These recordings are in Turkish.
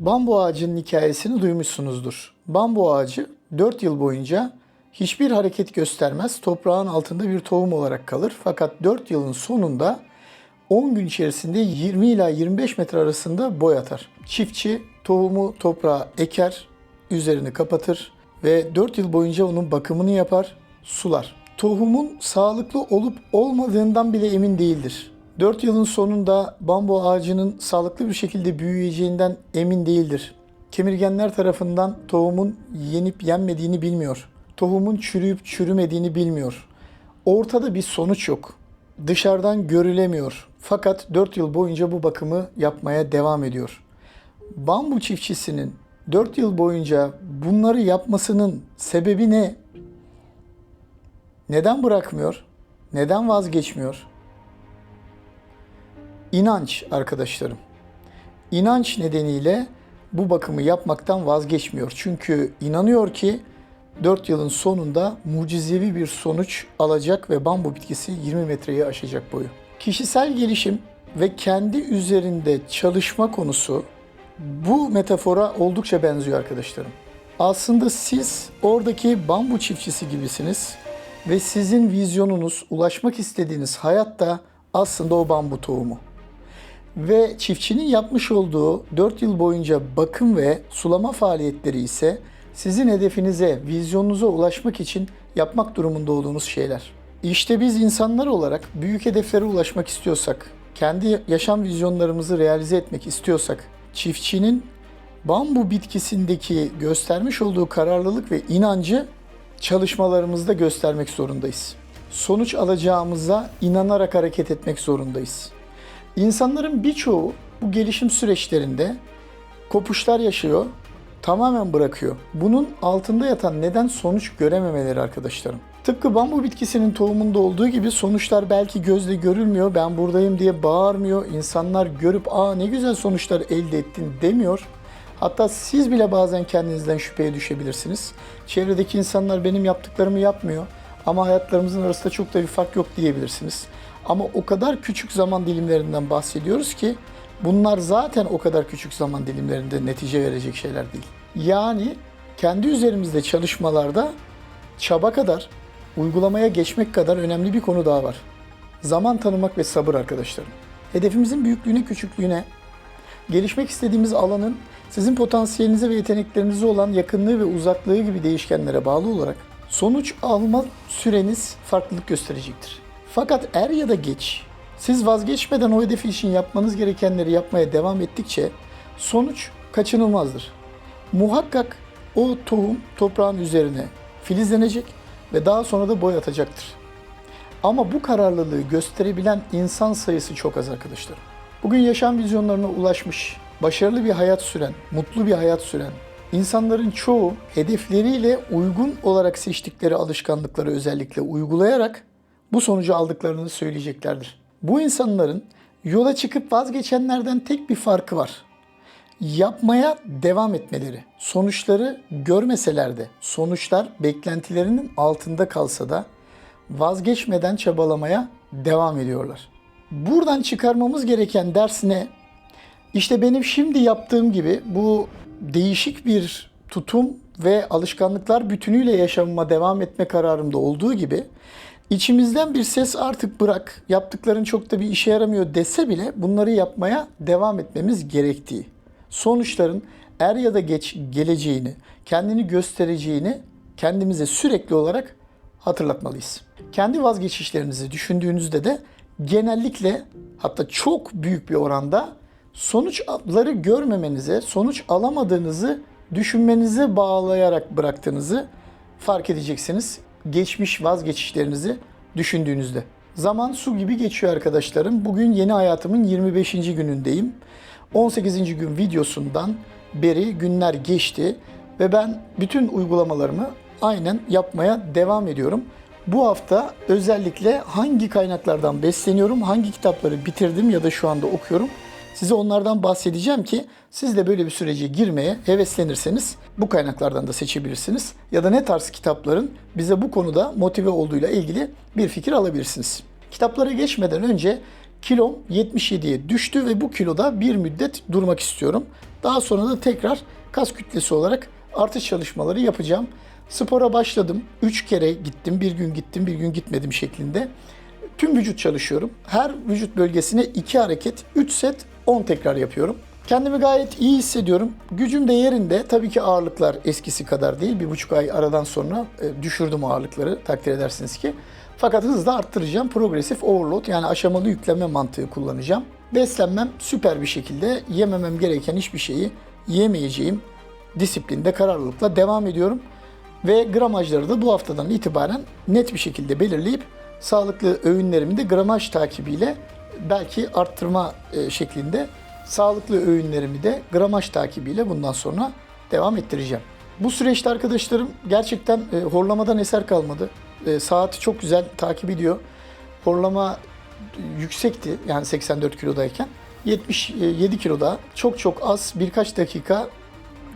Bambu ağacının hikayesini duymuşsunuzdur. Bambu ağacı 4 yıl boyunca hiçbir hareket göstermez, toprağın altında bir tohum olarak kalır. Fakat 4 yılın sonunda 10 gün içerisinde 20 ila 25 metre arasında boy atar. Çiftçi tohumu toprağa eker, üzerini kapatır ve 4 yıl boyunca onun bakımını yapar, sular. Tohumun sağlıklı olup olmadığından bile emin değildir. 4 yılın sonunda bambu ağacının sağlıklı bir şekilde büyüyeceğinden emin değildir. Kemirgenler tarafından tohumun yenip yenmediğini bilmiyor. Tohumun çürüyüp çürümediğini bilmiyor. Ortada bir sonuç yok. Dışarıdan görülemiyor. Fakat 4 yıl boyunca bu bakımı yapmaya devam ediyor. Bambu çiftçisinin 4 yıl boyunca bunları yapmasının sebebi ne? Neden bırakmıyor? Neden vazgeçmiyor? İnanç arkadaşlarım. İnanç nedeniyle bu bakımı yapmaktan vazgeçmiyor. Çünkü inanıyor ki 4 yılın sonunda mucizevi bir sonuç alacak ve bambu bitkisi 20 metreyi aşacak boyu. Kişisel gelişim ve kendi üzerinde çalışma konusu bu metafora oldukça benziyor arkadaşlarım. Aslında siz oradaki bambu çiftçisi gibisiniz ve sizin vizyonunuz, ulaşmak istediğiniz hayatta aslında o bambu tohumu. Ve çiftçinin yapmış olduğu 4 yıl boyunca bakım ve sulama faaliyetleri ise sizin hedefinize, vizyonunuza ulaşmak için yapmak durumunda olduğunuz şeyler. İşte biz insanlar olarak büyük hedeflere ulaşmak istiyorsak, kendi yaşam vizyonlarımızı realize etmek istiyorsak, çiftçinin bambu bitkisindeki göstermiş olduğu kararlılık ve inancı çalışmalarımızda göstermek zorundayız. Sonuç alacağımıza inanarak hareket etmek zorundayız. İnsanların birçoğu bu gelişim süreçlerinde kopuşlar yaşıyor, tamamen bırakıyor. Bunun altında yatan neden sonuç görememeleri arkadaşlarım. Tıpkı bambu bitkisinin tohumunda olduğu gibi sonuçlar belki gözle görülmüyor, ben buradayım diye bağırmıyor. İnsanlar görüp aa ne güzel sonuçlar elde ettin demiyor. Hatta siz bile bazen kendinizden şüpheye düşebilirsiniz. Çevredeki insanlar benim yaptıklarımı yapmıyor ama hayatlarımızın arasında çok da bir fark yok diyebilirsiniz. Ama o kadar küçük zaman dilimlerinden bahsediyoruz ki bunlar zaten o kadar küçük zaman dilimlerinde netice verecek şeyler değil. Yani kendi üzerimizde çalışmalarda çaba kadar, uygulamaya geçmek kadar önemli bir konu daha var. Zaman tanımak ve sabır arkadaşlarım. Hedefimizin büyüklüğüne, küçüklüğüne, gelişmek istediğimiz alanın sizin potansiyelinize ve yeteneklerinize olan yakınlığı ve uzaklığı gibi değişkenlere bağlı olarak sonuç alma süreniz farklılık gösterecektir. Fakat er ya da geç siz vazgeçmeden o hedefi için yapmanız gerekenleri yapmaya devam ettikçe sonuç kaçınılmazdır. Muhakkak o tohum toprağın üzerine filizlenecek ve daha sonra da boy atacaktır. Ama bu kararlılığı gösterebilen insan sayısı çok az arkadaşlar. Bugün yaşam vizyonlarına ulaşmış, başarılı bir hayat süren, mutlu bir hayat süren insanların çoğu hedefleriyle uygun olarak seçtikleri alışkanlıkları özellikle uygulayarak bu sonucu aldıklarını söyleyeceklerdir. Bu insanların yola çıkıp vazgeçenlerden tek bir farkı var. Yapmaya devam etmeleri. Sonuçları görmeseler de, sonuçlar beklentilerinin altında kalsa da vazgeçmeden çabalamaya devam ediyorlar. Buradan çıkarmamız gereken ders ne? İşte benim şimdi yaptığım gibi bu değişik bir tutum ve alışkanlıklar bütünüyle yaşamıma devam etme kararımda olduğu gibi içimizden bir ses artık bırak, yaptıkların çok da bir işe yaramıyor dese bile bunları yapmaya devam etmemiz gerektiği. Sonuçların er ya da geç geleceğini, kendini göstereceğini kendimize sürekli olarak hatırlatmalıyız. Kendi vazgeçişlerinizi düşündüğünüzde de genellikle hatta çok büyük bir oranda sonuçları görmemenize, sonuç alamadığınızı düşünmenize bağlayarak bıraktığınızı fark edeceksiniz. Geçmiş vazgeçişlerinizi düşündüğünüzde. Zaman su gibi geçiyor arkadaşlarım. Bugün yeni hayatımın 25. günündeyim. 18. gün videosundan beri günler geçti ve ben bütün uygulamalarımı aynen yapmaya devam ediyorum. Bu hafta özellikle hangi kaynaklardan besleniyorum, hangi kitapları bitirdim ya da şu anda okuyorum Size onlardan bahsedeceğim ki siz de böyle bir sürece girmeye heveslenirseniz bu kaynaklardan da seçebilirsiniz. Ya da ne tarz kitapların bize bu konuda motive olduğuyla ilgili bir fikir alabilirsiniz. Kitaplara geçmeden önce kilom 77'ye düştü ve bu kiloda bir müddet durmak istiyorum. Daha sonra da tekrar kas kütlesi olarak artış çalışmaları yapacağım. Spora başladım. 3 kere gittim. Bir gün gittim, bir gün gitmedim şeklinde. Tüm vücut çalışıyorum. Her vücut bölgesine 2 hareket, 3 set, 10 tekrar yapıyorum. Kendimi gayet iyi hissediyorum. Gücüm de yerinde. Tabii ki ağırlıklar eskisi kadar değil. Bir buçuk ay aradan sonra e, düşürdüm ağırlıkları takdir edersiniz ki. Fakat hızla arttıracağım. Progresif overload yani aşamalı yükleme mantığı kullanacağım. Beslenmem süper bir şekilde yememem gereken hiçbir şeyi yemeyeceğim disiplinde kararlılıkla devam ediyorum. Ve gramajları da bu haftadan itibaren net bir şekilde belirleyip sağlıklı öğünlerimi de gramaj takibiyle belki arttırma e, şeklinde sağlıklı öğünlerimi de gramaj takibiyle bundan sonra devam ettireceğim. Bu süreçte arkadaşlarım gerçekten e, horlamadan eser kalmadı. E, saati çok güzel takip ediyor. Horlama yüksekti yani 84 kilodayken. 77 kiloda çok çok az birkaç dakika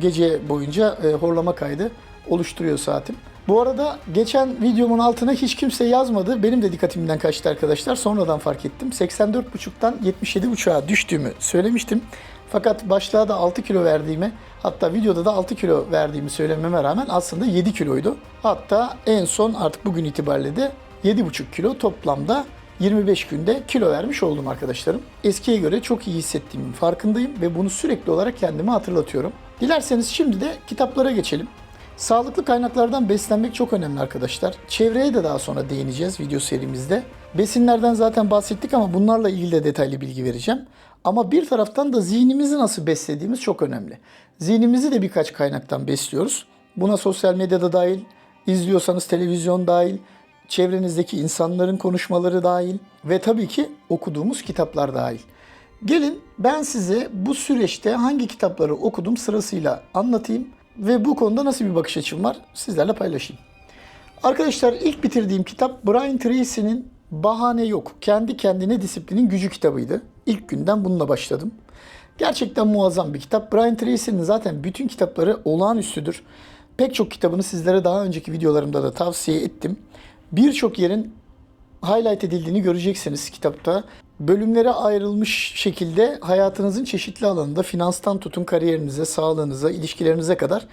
gece boyunca horlama kaydı oluşturuyor saatim. Bu arada geçen videomun altına hiç kimse yazmadı. Benim de dikkatimden kaçtı arkadaşlar. Sonradan fark ettim. 84,5'tan 77,5'a düştüğümü söylemiştim. Fakat başlığa da 6 kilo verdiğimi, hatta videoda da 6 kilo verdiğimi söylememe rağmen aslında 7 kiloydu. Hatta en son artık bugün itibariyle de 7,5 kilo toplamda 25 günde kilo vermiş oldum arkadaşlarım. Eskiye göre çok iyi hissettiğimin farkındayım ve bunu sürekli olarak kendime hatırlatıyorum. Dilerseniz şimdi de kitaplara geçelim. Sağlıklı kaynaklardan beslenmek çok önemli arkadaşlar. Çevreye de daha sonra değineceğiz video serimizde. Besinlerden zaten bahsettik ama bunlarla ilgili de detaylı bilgi vereceğim. Ama bir taraftan da zihnimizi nasıl beslediğimiz çok önemli. Zihnimizi de birkaç kaynaktan besliyoruz. Buna sosyal medyada dahil, izliyorsanız televizyon dahil, çevrenizdeki insanların konuşmaları dahil ve tabii ki okuduğumuz kitaplar dahil. Gelin ben size bu süreçte hangi kitapları okudum sırasıyla anlatayım ve bu konuda nasıl bir bakış açım var sizlerle paylaşayım. Arkadaşlar ilk bitirdiğim kitap Brian Tracy'nin Bahane Yok. Kendi kendine disiplinin gücü kitabıydı. İlk günden bununla başladım. Gerçekten muazzam bir kitap. Brian Tracy'nin zaten bütün kitapları olağanüstüdür. Pek çok kitabını sizlere daha önceki videolarımda da tavsiye ettim. Birçok yerin highlight edildiğini göreceksiniz kitapta. Bölümlere ayrılmış şekilde hayatınızın çeşitli alanında finanstan tutun kariyerinize, sağlığınıza, ilişkilerinize kadar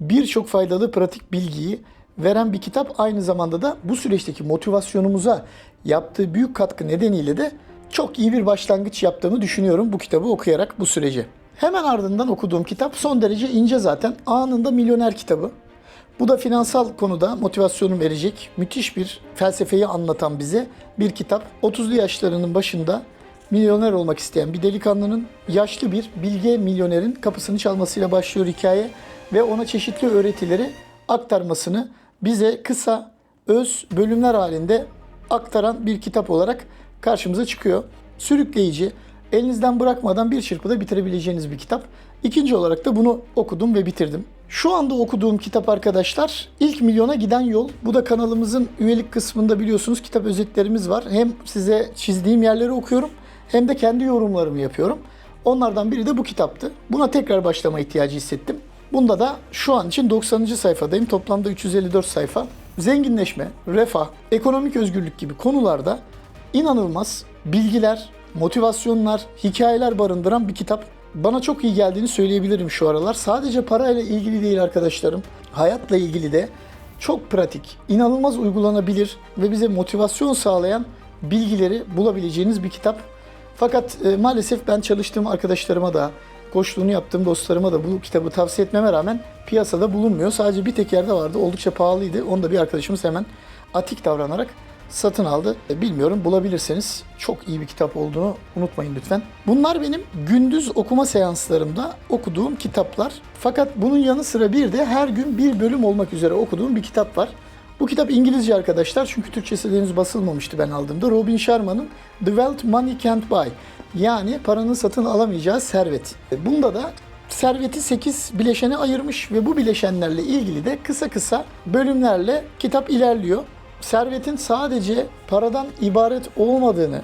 birçok faydalı pratik bilgiyi veren bir kitap. Aynı zamanda da bu süreçteki motivasyonumuza yaptığı büyük katkı nedeniyle de çok iyi bir başlangıç yaptığımı düşünüyorum bu kitabı okuyarak bu sürece. Hemen ardından okuduğum kitap son derece ince zaten. Anında Milyoner kitabı. Bu da finansal konuda motivasyonu verecek müthiş bir felsefeyi anlatan bize bir kitap. 30'lu yaşlarının başında milyoner olmak isteyen bir delikanlının yaşlı bir bilge milyonerin kapısını çalmasıyla başlıyor hikaye ve ona çeşitli öğretileri aktarmasını bize kısa, öz bölümler halinde aktaran bir kitap olarak karşımıza çıkıyor. Sürükleyici, elinizden bırakmadan bir çırpıda bitirebileceğiniz bir kitap. İkinci olarak da bunu okudum ve bitirdim. Şu anda okuduğum kitap arkadaşlar ilk milyona giden yol. Bu da kanalımızın üyelik kısmında biliyorsunuz kitap özetlerimiz var. Hem size çizdiğim yerleri okuyorum hem de kendi yorumlarımı yapıyorum. Onlardan biri de bu kitaptı. Buna tekrar başlama ihtiyacı hissettim. Bunda da şu an için 90. sayfadayım. Toplamda 354 sayfa. Zenginleşme, refah, ekonomik özgürlük gibi konularda inanılmaz bilgiler, motivasyonlar, hikayeler barındıran bir kitap. Bana çok iyi geldiğini söyleyebilirim şu aralar. Sadece parayla ilgili değil arkadaşlarım. Hayatla ilgili de çok pratik, inanılmaz uygulanabilir ve bize motivasyon sağlayan bilgileri bulabileceğiniz bir kitap. Fakat e, maalesef ben çalıştığım arkadaşlarıma da, koçluğunu yaptığım dostlarıma da bu kitabı tavsiye etmeme rağmen piyasada bulunmuyor. Sadece bir tek yerde vardı. Oldukça pahalıydı. Onu da bir arkadaşımız hemen atik davranarak satın aldı. E, Bilmiyorum bulabilirseniz çok iyi bir kitap olduğunu unutmayın lütfen. Bunlar benim gündüz okuma seanslarımda okuduğum kitaplar. Fakat bunun yanı sıra bir de her gün bir bölüm olmak üzere okuduğum bir kitap var. Bu kitap İngilizce arkadaşlar çünkü Türkçesi henüz basılmamıştı ben aldığımda. Robin Sharma'nın The Wealth Money Can't Buy yani paranın satın alamayacağı servet. E, Bunda da serveti 8 bileşene ayırmış ve bu bileşenlerle ilgili de kısa kısa bölümlerle kitap ilerliyor. Servetin sadece paradan ibaret olmadığını,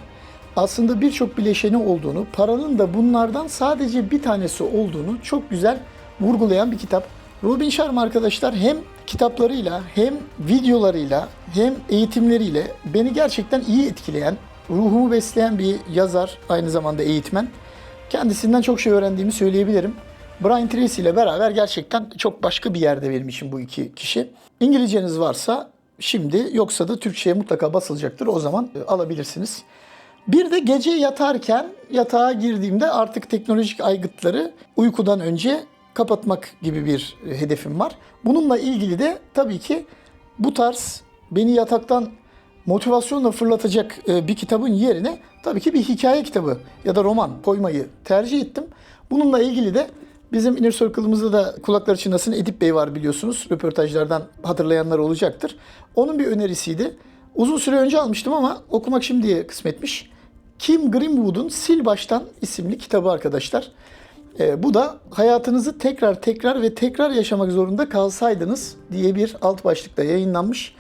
aslında birçok bileşeni olduğunu, paranın da bunlardan sadece bir tanesi olduğunu çok güzel vurgulayan bir kitap. Robin Sharma arkadaşlar hem kitaplarıyla hem videolarıyla hem eğitimleriyle beni gerçekten iyi etkileyen ruhumu besleyen bir yazar, aynı zamanda eğitmen. Kendisinden çok şey öğrendiğimi söyleyebilirim. Brian Tracy ile beraber gerçekten çok başka bir yerde benim için bu iki kişi. İngilizceniz varsa şimdi yoksa da Türkçe'ye mutlaka basılacaktır. O zaman e, alabilirsiniz. Bir de gece yatarken yatağa girdiğimde artık teknolojik aygıtları uykudan önce kapatmak gibi bir e, hedefim var. Bununla ilgili de tabii ki bu tarz beni yataktan motivasyonla fırlatacak e, bir kitabın yerine tabii ki bir hikaye kitabı ya da roman koymayı tercih ettim. Bununla ilgili de bizim Inner Circle'ımızda da kulaklar çınlasın Edip Bey var biliyorsunuz. Röportajlardan hatırlayanlar olacaktır. Onun bir önerisiydi. Uzun süre önce almıştım ama okumak şimdiye kısmetmiş. Kim Greenwood'un Sil Baştan isimli kitabı arkadaşlar. E, bu da hayatınızı tekrar tekrar ve tekrar yaşamak zorunda kalsaydınız diye bir alt başlıkta yayınlanmış.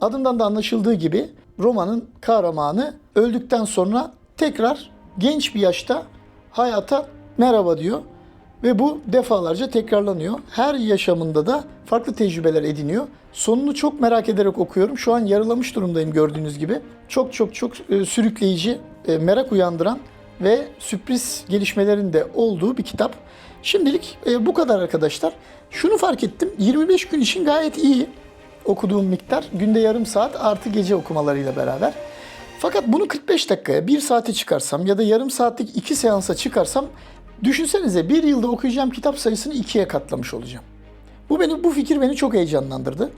Adından da anlaşıldığı gibi romanın kahramanı öldükten sonra tekrar genç bir yaşta hayata merhaba diyor. Ve bu defalarca tekrarlanıyor. Her yaşamında da farklı tecrübeler ediniyor. Sonunu çok merak ederek okuyorum. Şu an yarılamış durumdayım gördüğünüz gibi. Çok çok çok e, sürükleyici, e, merak uyandıran ve sürpriz gelişmelerin de olduğu bir kitap. Şimdilik e, bu kadar arkadaşlar. Şunu fark ettim. 25 gün için gayet iyi okuduğum miktar. Günde yarım saat artı gece okumalarıyla beraber. Fakat bunu 45 dakikaya, 1 saate çıkarsam ya da yarım saatlik 2 seansa çıkarsam düşünsenize bir yılda okuyacağım kitap sayısını ikiye katlamış olacağım. Bu beni bu fikir beni çok heyecanlandırdı.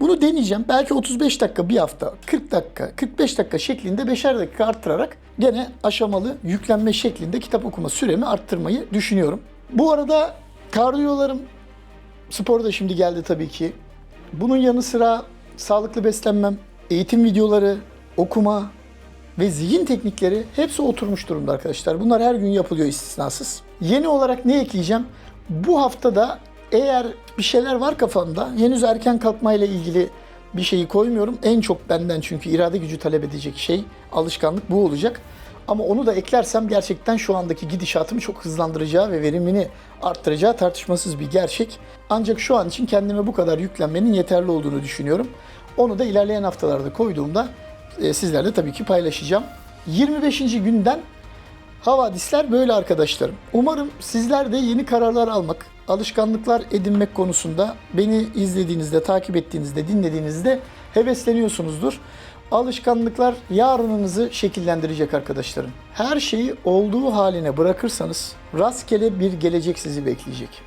Bunu deneyeceğim. Belki 35 dakika bir hafta, 40 dakika, 45 dakika şeklinde 5'er dakika arttırarak gene aşamalı yüklenme şeklinde kitap okuma süremi arttırmayı düşünüyorum. Bu arada kardiyolarım spor da şimdi geldi tabii ki. Bunun yanı sıra sağlıklı beslenmem, eğitim videoları, okuma ve zihin teknikleri hepsi oturmuş durumda arkadaşlar. Bunlar her gün yapılıyor istisnasız. Yeni olarak ne ekleyeceğim? Bu haftada eğer bir şeyler var kafamda, henüz erken kalkmayla ilgili bir şeyi koymuyorum. En çok benden çünkü irade gücü talep edecek şey, alışkanlık bu olacak. Ama onu da eklersem gerçekten şu andaki gidişatımı çok hızlandıracağı ve verimini arttıracağı tartışmasız bir gerçek. Ancak şu an için kendime bu kadar yüklenmenin yeterli olduğunu düşünüyorum. Onu da ilerleyen haftalarda koyduğumda e, sizlerle tabii ki paylaşacağım. 25. günden havadisler böyle arkadaşlarım. Umarım sizler de yeni kararlar almak, alışkanlıklar edinmek konusunda beni izlediğinizde, takip ettiğinizde, dinlediğinizde hevesleniyorsunuzdur. Alışkanlıklar yarınınızı şekillendirecek arkadaşlarım. Her şeyi olduğu haline bırakırsanız rastgele bir gelecek sizi bekleyecek.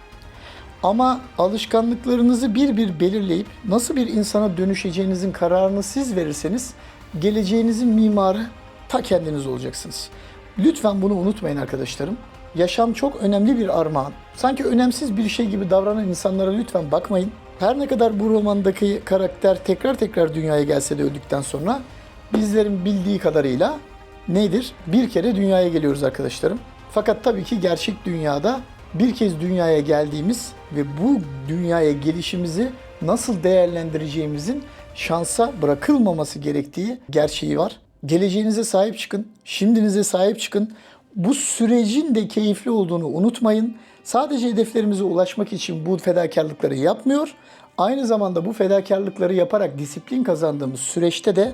Ama alışkanlıklarınızı bir bir belirleyip nasıl bir insana dönüşeceğinizin kararını siz verirseniz geleceğinizin mimarı ta kendiniz olacaksınız. Lütfen bunu unutmayın arkadaşlarım. Yaşam çok önemli bir armağan. Sanki önemsiz bir şey gibi davranan insanlara lütfen bakmayın. Her ne kadar bu romandaki karakter tekrar tekrar dünyaya gelse de öldükten sonra bizlerin bildiği kadarıyla nedir? Bir kere dünyaya geliyoruz arkadaşlarım. Fakat tabii ki gerçek dünyada bir kez dünyaya geldiğimiz ve bu dünyaya gelişimizi nasıl değerlendireceğimizin şansa bırakılmaması gerektiği gerçeği var. Geleceğinize sahip çıkın, şimdinize sahip çıkın. Bu sürecin de keyifli olduğunu unutmayın. Sadece hedeflerimize ulaşmak için bu fedakarlıkları yapmıyor. Aynı zamanda bu fedakarlıkları yaparak disiplin kazandığımız süreçte de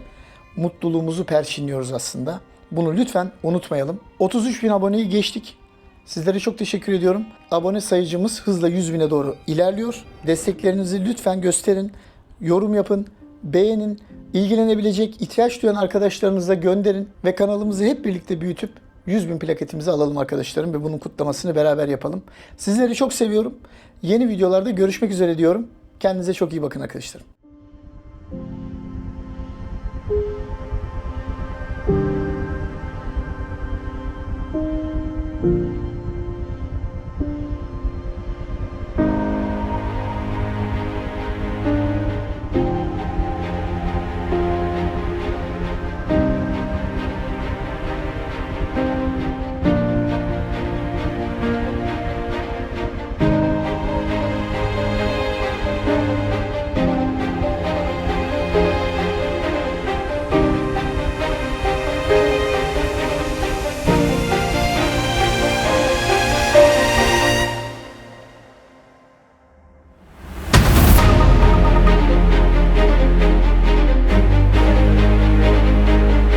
mutluluğumuzu perçinliyoruz aslında. Bunu lütfen unutmayalım. 33 bin aboneyi geçtik. Sizlere çok teşekkür ediyorum. Abone sayıcımız hızla 100 bine doğru ilerliyor. Desteklerinizi lütfen gösterin, yorum yapın, beğenin, ilgilenebilecek, ihtiyaç duyan arkadaşlarınıza gönderin ve kanalımızı hep birlikte büyütüp 100 bin plaketimizi alalım arkadaşlarım ve bunun kutlamasını beraber yapalım. Sizleri çok seviyorum. Yeni videolarda görüşmek üzere diyorum. Kendinize çok iyi bakın arkadaşlarım.